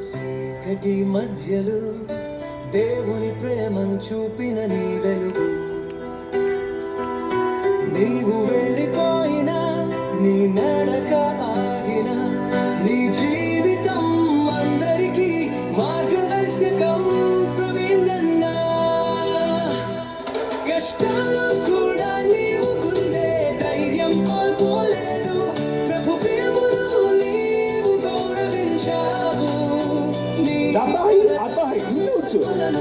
చీకటి మధ్యలో దేవుని ప్రేమను చూపిన నీ వెలుగు. నీవు వెళ్ళిపోయినా నీ నడక ఆగిన నీ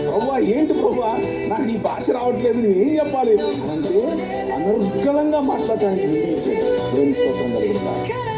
ప్రవ్వా ఏంటి ప్రవ్వా నాకు ఈ భాష రావట్లేదు నేను ఏం చెప్పాలి అంటే అనర్గళంగా మాట్లాడటానికి వినిపించాడు. దేవుని స్తోత్రం కలుగుతా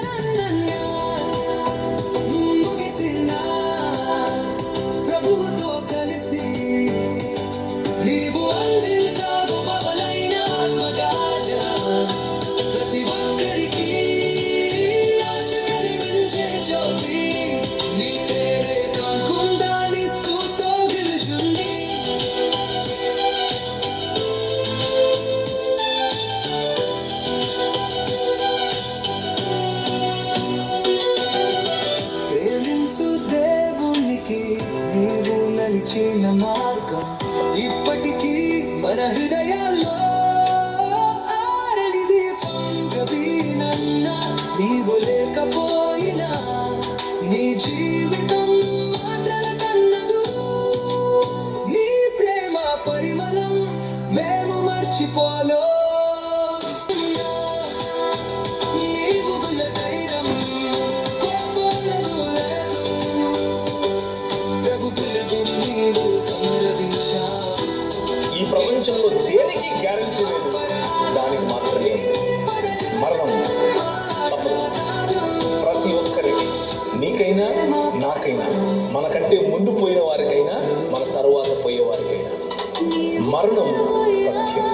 నడిచిన మార్గం ఇప్పటికీ మన హృదయాల్లో ఆరడి దీపం గవీనన్న నీవు లేకపోయినా నీ జీవితం మాటల కన్నదు. నీ ప్రేమ పరిమళం మేము మర్చిపోలో. ప్రపంచంలో దేనికి గ్యారంటీ లేదు? దానికి మాత్రమే మరణం. తప్పదు. ప్రతి ఒక్కరికి నీకైనా నాకైనా మనకంటే ముందు పోయిన వారికైనా మన తరువాత పోయే వారికైనా. మరణం సత్యం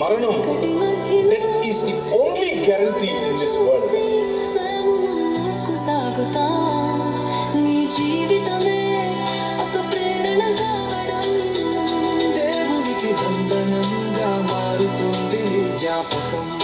మరణం that is the only guarantee campo,